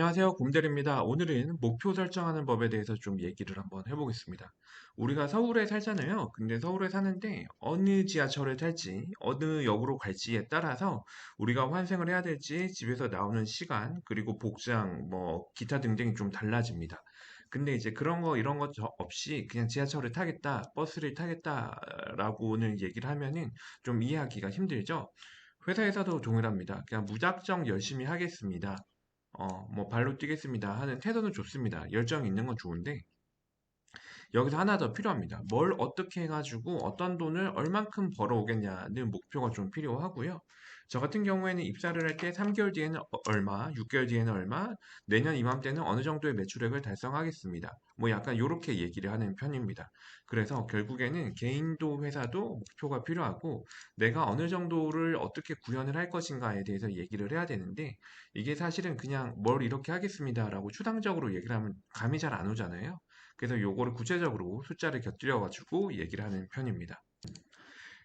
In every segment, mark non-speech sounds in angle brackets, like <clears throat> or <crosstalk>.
안녕하세요. 곰델입니다. 오늘은 목표 설정하는 법에 대해서 좀 얘기를 한번 해보겠습니다. 우리가 서울에 살잖아요. 근데 서울에 사는데 어느 지하철을 탈지, 어느 역으로 갈지에 따라서 우리가 환승을 해야 될지 집에서 나오는 시간, 그리고 복장, 뭐, 기타 등등이 좀 달라집니다. 근데 이제 그런 거, 이런 거 저- 없이 그냥 지하철을 타겠다, 버스를 타겠다라고는 얘기를 하면은 좀 이해하기가 힘들죠? 회사에서도 동일합니다. 그냥 무작정 열심히 하겠습니다. 어, 뭐 발로 뛰겠습니다 하는 태도는 좋습니다. 열정이 있는 건 좋은데 여기서 하나 더 필요합니다. 뭘 어떻게 해가지고 어떤 돈을 얼만큼 벌어오겠냐는 목표가 좀 필요하고요. 저 같은 경우에는 입사를 할 때 3개월 뒤에는 어- 얼마, 6개월 뒤에는 얼마, 내년 이맘때는 어느 정도의 매출액을 달성하겠습니다. 뭐 약간 이렇게 얘기를 하는 편입니다. 그래서 결국에는 개인도 회사도 목표가 필요하고 내가 어느 정도를 어떻게 구현을 할 것인가에 대해서 얘기를 해야 되는데 이게 사실은 그냥 뭘 이렇게 하겠습니다라고 추상적으로 얘기를 하면 감이 잘 안 오잖아요. 그래서 요거를 구체적으로 숫자를 곁들여 가지고 얘기를 하는 편입니다.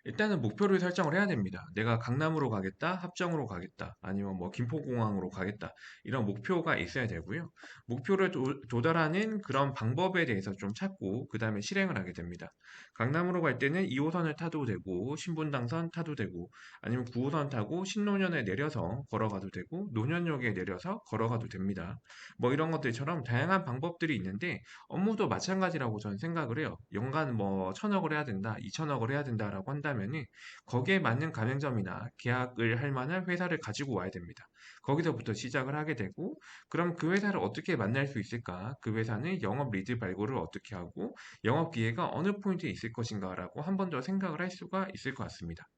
일단은 목표를 설정을 해야 됩니다. 내가 강남으로 가겠다, 합정으로 가겠다, 아니면 뭐 김포공항으로 가겠다. 이런 목표가 있어야 되고요. 목표를 도, 달하는 그런 방법에 대해서 좀 찾고 그 다음에 실행을 하게 됩니다. 강남으로 갈 때는 2호선을 타도 되고 신분당선 타도 되고 아니면 9호선 타고 신노년에 내려서 걸어가도 되고 노년역에 내려서 걸어가도 됩니다. 뭐 이런 것들처럼 다양한 방법들이 있는데 업무도 마찬가지라고 저는 생각을 해요. 연간 뭐 천억을 해야 된다, 이천억을 해야 된다라고 한다면 은 거기에 맞는 가맹점이나 계약을 할 만한 회사를 가지고 와야 됩니다. 거기서부터 시작을 하게 되고, 그럼 그 회사를 어떻게 만날 수 있을까? 그 회사는 영업 리드 발굴을 어떻게 하고, 영업 기회가 어느 포인트에 있을 것인가라고 한 번 더 생각을 할 수가 있을 것 같습니다.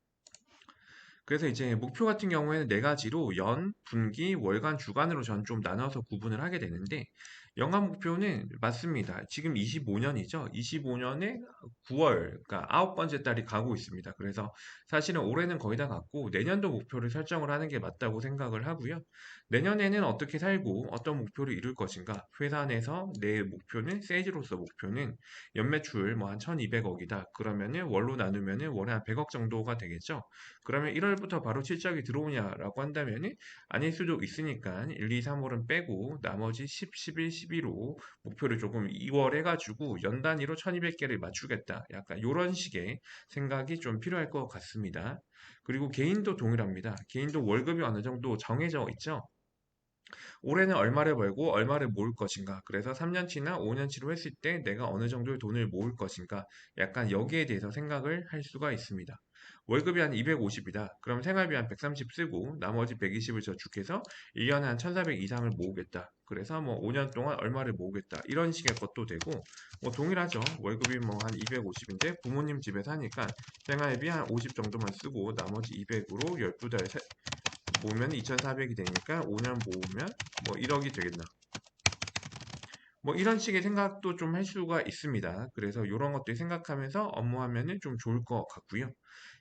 그래서 이제 목표 같은 경우에는 네 가지로 연, 분기, 월간, 주간으로 전 좀 나눠서 구분을 하게 되는데 연간 목표는 맞습니다. 지금 25년이죠. 25년에 9월, 그러니까 아홉 번째 달이 가고 있습니다. 그래서 사실은 올해는 거의 다 갔고 내년도 목표를 설정을 하는 게 맞다고 생각을 하고요. 내년에는 어떻게 살고 어떤 목표를 이룰 것인가? 회사 내에서 내 목표는 세이지로서 목표는 연매출 뭐 한 1200억이다. 그러면은 월로 나누면은 월에 한 100억 정도가 되겠죠. 그러면 1월부터 바로 실적이 들어오냐라고 한다면은 아닐 수도 있으니까 1, 2, 3월은 빼고 나머지 10, 11, 12로 목표를 조금 2월 해가지고 연 단위로 1200개를 맞추겠다. 약간 이런 식의 생각이 좀 필요할 것 같습니다. 그리고 개인도 동일합니다. 개인도 월급이 어느 정도 정해져 있죠. 올해는 얼마를 벌고 얼마를 모을 것인가. 그래서 3년치나 5년치로 했을 때 내가 어느 정도의 돈을 모을 것인가. 약간 여기에 대해서 생각을 할 수가 있습니다. 월급이 한 250이다. 그럼 생활비 한 130 쓰고 나머지 120을 저축해서 1년에 한 1400 이상을 모으겠다. 그래서 뭐 5년 동안 얼마를 모으겠다. 이런 식의 것도 되고 뭐 동일하죠. 월급이 뭐 한 250인데 부모님 집에 사니까 생활비 한 50 정도만 쓰고 나머지 200으로 12달 모으면 2,400이 되니까 5년 모으면 뭐 1억이 되겠나. 뭐 이런 식의 생각도 좀 할 수가 있습니다. 그래서 이런 것들 생각하면서 업무하면은 좀 좋을 것 같고요.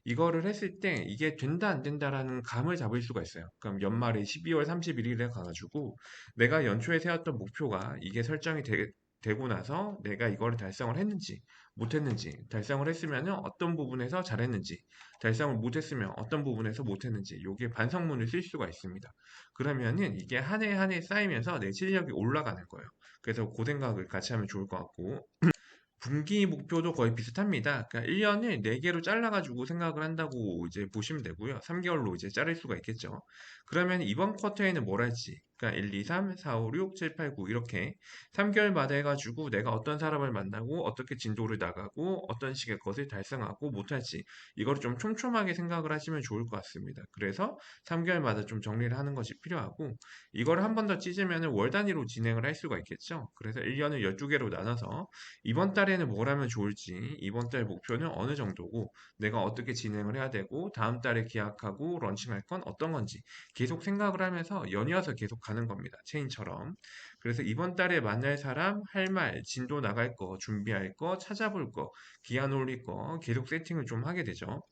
이거를 했을 때 이게 된다 안 된다라는 감을 잡을 수가 있어요. 그럼 연말에 12월 31일에 가가지고 내가 연초에 세웠던 목표가 이게 설정이 되, 되고 나서 내가 이거를 달성을 했는지 못했는지 달성을 했으면 어떤 부분에서 잘했는지 달성을 못했으면 어떤 부분에서 못했는지 요게 반성문을 쓸 수가 있습니다. 그러면은 이게 한 해 한 해 쌓이면서 내 실력이 올라가는 거예요. 그래서 그 생각을 같이 하면 좋을 것 같고 <clears throat> 분기 목표도 거의 비슷합니다. 그러니까 1년을 4개로 잘라가지고 생각을 한다고 이제 보시면 되고요. 3개월로 이제 자를 수가 있겠죠. 그러면 이번 쿼터에는 뭘 할지, 그러니까 1, 2, 3, 4, 5, 6, 7, 8, 9 이렇게 3개월마다 해가지고 내가 어떤 사람을 만나고 어떻게 진도를 나가고 어떤 식의 것을 달성하고 못할지 이거를 좀 촘촘하게 생각을 하시면 좋을 것 같습니다. 그래서 3개월마다 좀 정리를 하는 것이 필요하고 이걸 한 번 더 찢으면 월 단위로 진행을 할 수가 있겠죠. 그래서 1년을 12개로 나눠서 이번 달에는 뭘 하면 좋을지 이번 달 목표는 어느 정도고 내가 어떻게 진행을 해야 되고 다음 달에 계약하고 런칭할 건 어떤 건지 계속 생각을 하면서 연이어서 계속 가는 겁니다. 체인처럼. 그래서 이번 달에 만날 사람, 할 말, 진도 나갈 거, 준비할 거, 찾아볼 거, 기한 올릴 거 계속 세팅을 좀 하게 되죠.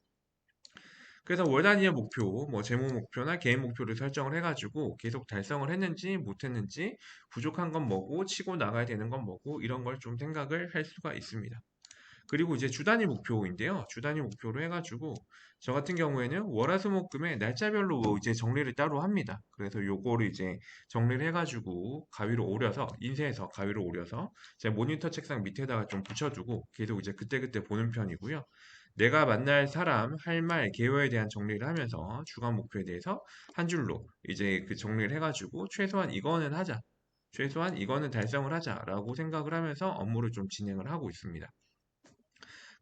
그래서 월 단위의 목표, 뭐 재무 목표나 개인 목표를 설정을 해가지고 계속 달성을 했는지 못했는지 부족한 건 뭐고 치고 나가야 되는 건 뭐고 이런 걸 좀 생각을 할 수가 있습니다. 그리고 이제 주 단위 목표인데요. 주 단위 목표로 해가지고 저 같은 경우에는 월화수목금에 날짜별로 뭐 이제 정리를 따로 합니다. 그래서 요거를 이제 정리를 해가지고 가위로 오려서 인쇄해서 가위로 오려서 제 모니터 책상 밑에다가 좀 붙여두고 계속 이제 그때그때 보는 편이고요. 내가 만날 사람, 할 말, 계획에 대한 정리를 하면서 주간 목표에 대해서 한 줄로 이제 그 정리를 해가지고 최소한 이거는 하자. 최소한 이거는 달성을 하자라고 생각을 하면서 업무를 좀 진행을 하고 있습니다.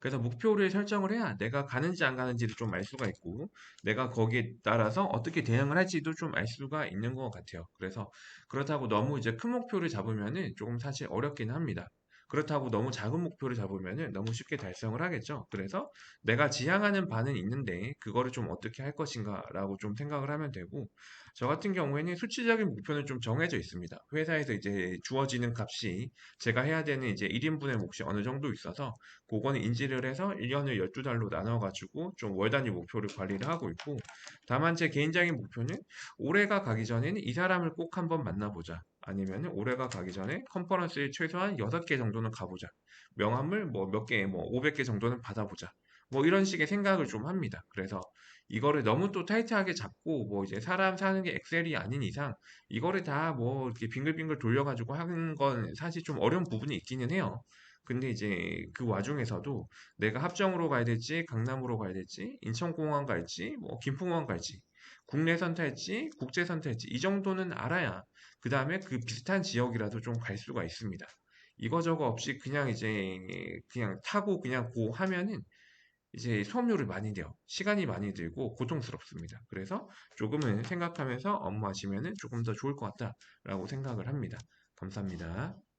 그래서 목표를 설정을 해야 내가 가는지 안 가는지를 좀 알 수가 있고 내가 거기에 따라서 어떻게 대응을 할지도 좀 알 수가 있는 것 같아요. 그래서 그렇다고 너무 이제 큰 목표를 잡으면은 조금 사실 어렵긴 합니다. 그렇다고 너무 작은 목표를 잡으면은 너무 쉽게 달성을 하겠죠. 그래서 내가 지향하는 바는 있는데 그거를 좀 어떻게 할 것인가라고 좀 생각을 하면 되고 저 같은 경우에는 수치적인 목표는 좀 정해져 있습니다. 회사에서 이제 주어지는 값이 제가 해야 되는 이제 1인분의 몫이 어느 정도 있어서 그거는 인지를 해서 1년을 12달로 나눠가지고 좀 월 단위 목표를 관리를 하고 있고 다만 제 개인적인 목표는 올해가 가기 전에는 이 사람을 꼭 한번 만나보자. 아니면 올해가 가기 전에 컨퍼런스에 최소한 6개 정도는 가보자. 명함을 뭐 몇 개, 뭐 500개 정도는 받아보자. 뭐 이런 식의 생각을 좀 합니다. 그래서 이거를 너무 또 타이트하게 잡고 뭐 이제 사람 사는 게 엑셀이 아닌 이상 이거를 다 뭐 이렇게 빙글빙글 돌려가지고 하는 건 사실 좀 어려운 부분이 있기는 해요. 근데 이제 그 와중에서도 내가 합정으로 가야 될지, 강남으로 가야 될지, 인천공항 갈지, 뭐 김포공항 갈지, 국내선 탈지, 국제선 탈지 이 정도는 알아야 그 다음에 그 비슷한 지역이라도 좀 갈 수가 있습니다. 이거저거 없이 그냥 이제 그냥 타고 그냥 고 하면은 이제 수업료를 많이 내요. 시간이 많이 들고 고통스럽습니다. 그래서 조금은 생각하면서 업무하시면은 조금 더 좋을 것 같다라고 생각을 합니다. 감사합니다.